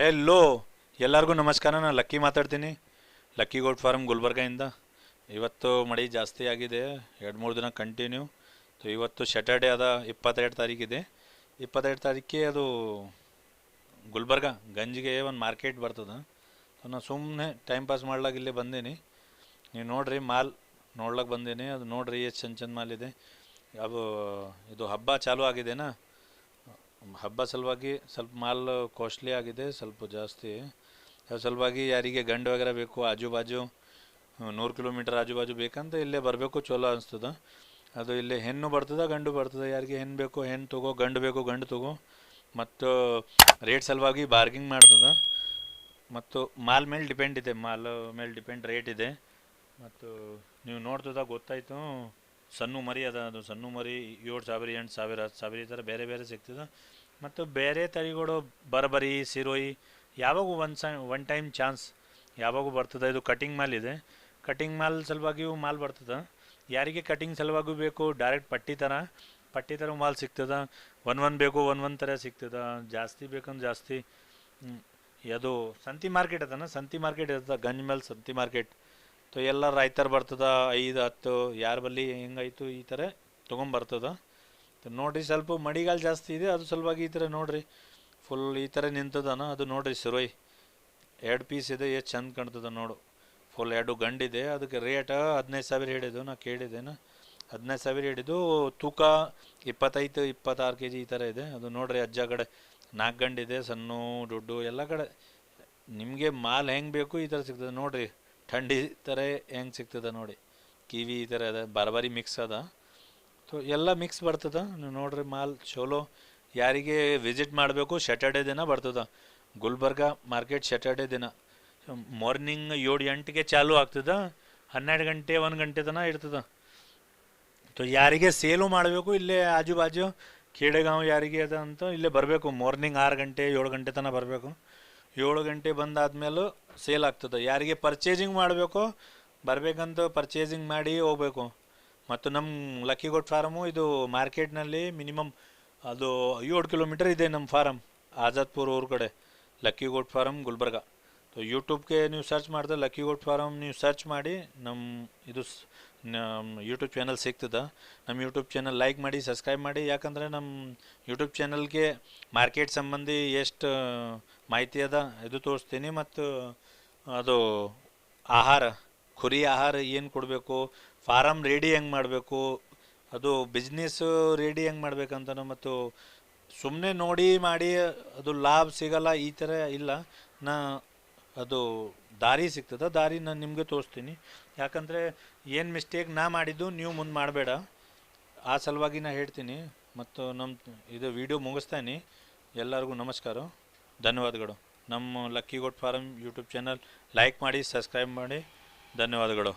Hello ಎಲ್ಲರಿಗೂ ನಮಸ್ಕಾರ. ನಾನು ಲಕ್ಕಿ ಮಾತಾಡ್ತೀನಿ. ಲಕ್ಕಿ ಗೋಲ್ಡ್ ಫಾರ್ಮ್ ಗುಲ್ಬರ್ಗದಿಂದ ಇವತ್ತು ಮಳೆ ಜಾಸ್ತಿ ಆಗಿದೆ. ಎರಡು ಮೂರು ದಿನ ಕಂಟಿನ್ಯೂ ಇವತ್ತು ಸ್ಯಾಟರ್ಡೇ ಅದ ಇಪ್ಪತ್ತೆರಡು ತಾರೀಕಿದೆ ಇಪ್ಪತ್ತೆರಡು ತಾರೀಕಿಗೆ ಅದು ಗುಲ್ಬರ್ಗ, ಗಂಜಿಗೆ ಒಂದು ಮಾರ್ಕೆಟ್ ಬರ್ತದೆ. ನಾನು ಸುಮ್ಮನೆ ಟೈಮ್ ಪಾಸ್ ಮಾಡ್ಲಾಕ ಇಲ್ಲಿ ಬಂದೀನಿ. ನೀವು ನೋಡ್ರಿ, ಮಾಲ್ ನೋಡ್ಲಕ್ಕೆ ಬಂದೀನಿ. ಅದು ನೋಡ್ರಿ, ಎಷ್ಟು ಚಂದ ಚಂದ ಮಾಲ್ ಇದೆ. ಅದು, ಇದು ಹಬ್ಬ ಚಾಲೂ ಆಗಿದೆನಾ? ಹಬ್ಬ ಸಲುವಾಗಿ ಸ್ವಲ್ಪ ಮಾಲ್ ಕಾಸ್ಟ್ಲಿ ಆಗಿದೆ, ಸ್ವಲ್ಪ ಜಾಸ್ತಿ. ಅದ್ರ ಸಲುವಾಗಿ ಯಾರಿಗೆ ಗಂಡು ವಗೇರೆ ಬೇಕು ಆಜು ಬಾಜು ನೂರು ಕಿಲೋಮೀಟರ್ ಆಜು ಬಾಜು ಬೇಕಂತ ಇಲ್ಲೇ ಬರಬೇಕು, ಚಲೋ ಅನಿಸ್ತದ. ಅದು ಇಲ್ಲೇ ಹೆಣ್ಣು ಬರ್ತದೆ, ಗಂಡು ಬರ್ತದೆ, ಯಾರಿಗೆ ಹೆಣ್ಣು ಬೇಕು, ಹೆಣ್ಣು ತಗೋ, ಗಂಡು ಬೇಕು, ಗಂಡು ತಗೋ. ಮತ್ತು ರೇಟ್ ಸಲುವಾಗಿ ಬಾರ್ಗಿಂಗ್ ಮಾಡ್ತದೆ. ಮತ್ತು ಮಾಲ್ ಮೇಲೆ ಡಿಪೆಂಡ್ ಇದೆ, ಮಾಲ್ ಮೇಲೆ ಡಿಪೆಂಡ್ ರೇಟ್ ಇದೆ. ಮತ್ತು ನೀವು ನೋಡ್ತದ, ಗೊತ್ತಾಯಿತು. ಸಣ್ಣ ಮರಿ ಅದ ಅದು, ಸಣ್ಣ ಮರಿ ಏಳು ಸಾವಿರ, ಎಂಟು ಸಾವಿರ, ಹತ್ತು ಸಾವಿರ ಈ ಥರ ಬೇರೆ ಬೇರೆ ಸಿಗ್ತದೆ. ಮತ್ತು ಬೇರೆ ತಳಿಗಳು, ಬರಬರಿ, ಸಿರೋಯಿ, ಯಾವಾಗೂ ಒಂದು ಸ ಒನ್ ಟೈಮ್ ಚಾನ್ಸ್ ಯಾವಾಗೂ ಬರ್ತದೆ. ಇದು ಕಟಿಂಗ್ ಮಾಲ್ ಇದೆ. ಕಟಿಂಗ್ ಮಾಲ್ ಸಲುವಾಗಿಯೂ ಮಾಲ್ ಬರ್ತದೆ. ಯಾರಿಗೆ ಕಟಿಂಗ್ ಸಲುವಾಗೂ ಬೇಕು ಡೈರೆಕ್ಟ್ ಪಟ್ಟಿ ಥರ ಪಟ್ಟಿ ಥರ ಮಾಲ್ ಸಿಗ್ತದೆ. ಒನ್ ಒನ್ ಬೇಕು ಒನ್ ಒನ್ ಥರ ಸಿಗ್ತದೆ. ಜಾಸ್ತಿ ಬೇಕಂದ್ರೆ ಜಾಸ್ತಿ. ಅದು ಸಂತಿ ಮಾರ್ಕೆಟ್ ಅದನ? ಸಂತಿ ಮಾರ್ಕೆಟ್ ಇರ್ತದೆ, ಗಂಜ್ ಮೇಲೆ, ಸಂತಿ ಮಾರ್ಕೆಟ್ ತೊ ಎಲ್ಲ ರೈತರು ಬರ್ತದ, ಐದು, ಹತ್ತು, ಯಾರ ಬಲ್ಲಿ ಹೆಂಗಾಯ್ತು ಈ ಥರ ತೊಗೊಂಬರ್ತದೆ. ನೋಡ್ರಿ ಸ್ವಲ್ಪ ಮಡಿಗಾಲ ಜಾಸ್ತಿ ಇದೆ, ಅದು ಸಲುವಾಗಿ ಈ ಥರ ನೋಡ್ರಿ. ಫುಲ್ ಈ ಥರ ನಿಂತದನ, ಅದು ನೋಡ್ರಿ ಸುರೋಯ್ ಎರಡು ಪೀಸ್ ಇದೆ, ಎಷ್ಟು ಚಂದ ಕಾಣ್ತದ ನೋಡು. ಫುಲ್ ಎರಡು ಗಂಡಿದೆ, ಅದಕ್ಕೆ ರೇಟ್ ಹದಿನೈದು ಸಾವಿರ ಹಿಡಿದು ನಾ ಕೇಳಿದ್ದೇನೆ. ಹದಿನೈದು ಸಾವಿರ ಹಿಡಿದು ತೂಕ ಇಪ್ಪತ್ತೈದು, ಇಪ್ಪತ್ತಾರು ಕೆ ಜಿ ಈ ಥರ ಇದೆ. ಅದು ನೋಡ್ರಿ ಅಜ್ಜ ಕಡೆ, ನಾಲ್ಕು ಗಂಡಿದೆ, ಸಣ್ಣ, ದುಡ್ಡು, ಎಲ್ಲ ಕಡೆ. ನಿಮಗೆ ಮಾಲ್ ಹೆಂಗೆ ಬೇಕು ಈ ಥರ ಸಿಗ್ತದೆ ನೋಡ್ರಿ. ಥಂಡಿ ಥರ ಹೆಂಗೆ ಸಿಗ್ತದೆ ನೋಡಿ. ಕಿವಿ ಈ ಥರ ಅದ, ಬಾರ್ಬಾರಿ ಮಿಕ್ಸ್ ಅದ. ಸೊ ಎಲ್ಲ ಮಿಕ್ಸ್ ಬರ್ತದ. ನೀವು ನೋಡ್ರಿ ಮಾಲ್ ಚಲೋ. ಯಾರಿಗೆ ವಿಸಿಟ್ ಮಾಡಬೇಕು ಸ್ಯಾಟರ್ಡೇ ದಿನ ಬರ್ತದ. ಗುಲ್ಬರ್ಗ ಮಾರ್ಕೆಟ್ ಸ್ಯಾಟರ್ಡೆ ದಿನ. ಮಾರ್ನಿಂಗ್ ಏಳು ಎಂಟಿಗೆ ಚಾಲು ಆಗ್ತದ. ಹನ್ನೆರಡು ಗಂಟೆ, ಒಂದು ಗಂಟೆ ತನಕ ಇರ್ತದ. ಸೊ ಯಾರಿಗೆ ಸೇಲು ಮಾಡಬೇಕು, ಇಲ್ಲೇ ಆಜು ಬಾಜು ಕೇಡೆಗಾಂವ್ ಯಾರಿಗೆ ಅದ ಅಂತ ಇಲ್ಲೇ ಬರಬೇಕು. ಮಾರ್ನಿಂಗ್ ಆರು ಗಂಟೆ, ಏಳು ಗಂಟೆ ತನಕ ಬರಬೇಕು. ಏಳು ಗಂಟೆ ಬಂದಾದ್ಮೇಲೂ ಸೇಲ್ ಆಗ್ತದೆ. ಯಾರಿಗೆ ಪರ್ಚೇಸಿಂಗ್ ಮಾಡಬೇಕು, ಬರಬೇಕಂತ ಪರ್ಚೇಸಿಂಗ್ ಮಾಡಿ ಹೋಗ್ಬೇಕು. ಮತ್ತು ನಮ್ಮ ಲಕ್ಕಿಗೋಟ್ ಫಾರಮು, ಇದು ಮಾರ್ಕೆಟ್ನಲ್ಲಿ ಮಿನಿಮಮ್ ಅದು ಏಳು ಕಿಲೋಮೀಟರ್ ಇದೆ ನಮ್ಮ ಫಾರಮ್ ಆಜಾದ್ಪುರ್ ಊರ ಕಡೆ ಲಕ್ಕಿಗೋಟ್ ಫಾರಮ್ ಗುಲ್ಬರ್ಗ. ಯೂಟ್ಯೂಬ್ಗೆ ನೀವು ಸರ್ಚ್ ಮಾಡಿದ್ರೆ ಲಕ್ಕಿಗೋಟ್ ಫಾರಮ್ ನೀವು ಸರ್ಚ್ ಮಾಡಿ ನಮ್ಮ ಇದು ಯೂಟ್ಯೂಬ್ ಚಾನಲ್ ಸಿಗ್ತದೆ. ನಮ್ಮ ಯೂಟ್ಯೂಬ್ ಚಾನಲ್ ಲೈಕ್ ಮಾಡಿ ಸಬ್ಸ್ಕ್ರೈಬ್ ಮಾಡಿ, ಯಾಕಂದರೆ ನಮ್ಮ ಯೂಟ್ಯೂಬ್ ಚಾನಲ್ಗೆ ಮಾರ್ಕೆಟ್ ಸಂಬಂಧಿ ಎಷ್ಟು, ಮಾಹಿತಿ ಅದ, ಇದು ತೋರಿಸ್ತೀನಿ. ಮತ್ತು ಅದು ಆಹಾರ ಕುರಿ ಆಹಾರ ಏನು ಕೊಡಬೇಕು? ಫಾರಮ್ ರೆಡಿ ಹೆಂಗೆ ಮಾಡಬೇಕು? ಅದು ಬಿಸ್ನೆಸ್ ರೆಡಿ ಹೆಂಗೆ ಮಾಡ್ಬೇಕಂತ ಮತ್ತು ಸುಮ್ಮನೆ ನೋಡಿ ಮಾಡಿ ಅದು ಲಾಭ ಸಿಗಲ್ಲ, ಈ ಥರ ಇಲ್ಲ. ನಾ ಅದು ದಾರಿ ಸಿಗ್ತದೆ, ದಾರಿ ನಾನು ನಿಮಗೆ ತೋರಿಸ್ತೀನಿ. ಯಾಕಂದರೆ ಏನು ಮಿಸ್ಟೇಕ್ ನಾ ಮಾಡಿದ್ದು ನೀವು ಮುಂದೆ ಮಾಡಬೇಡ. ಆ ಸಲುವಾಗಿ ನಾ ಹೇಳ್ತೀನಿ. ಮತ್ತು ನಮ್ಮ ಇದು ವಿಡಿಯೋ ಮುಗಿಸ್ತಾನೆ. ಎಲ್ಲರಿಗೂ ನಮಸ್ಕಾರ. ಧನ್ಯವಾದಗಳು. ನಮ್ಮ lucky goat farm YouTube channel like ಮಾಡಿ ಸಬ್ಸ್ಕ್ರೈಬ್ ಮಾಡಿ. ಧನ್ಯವಾದಗಳು.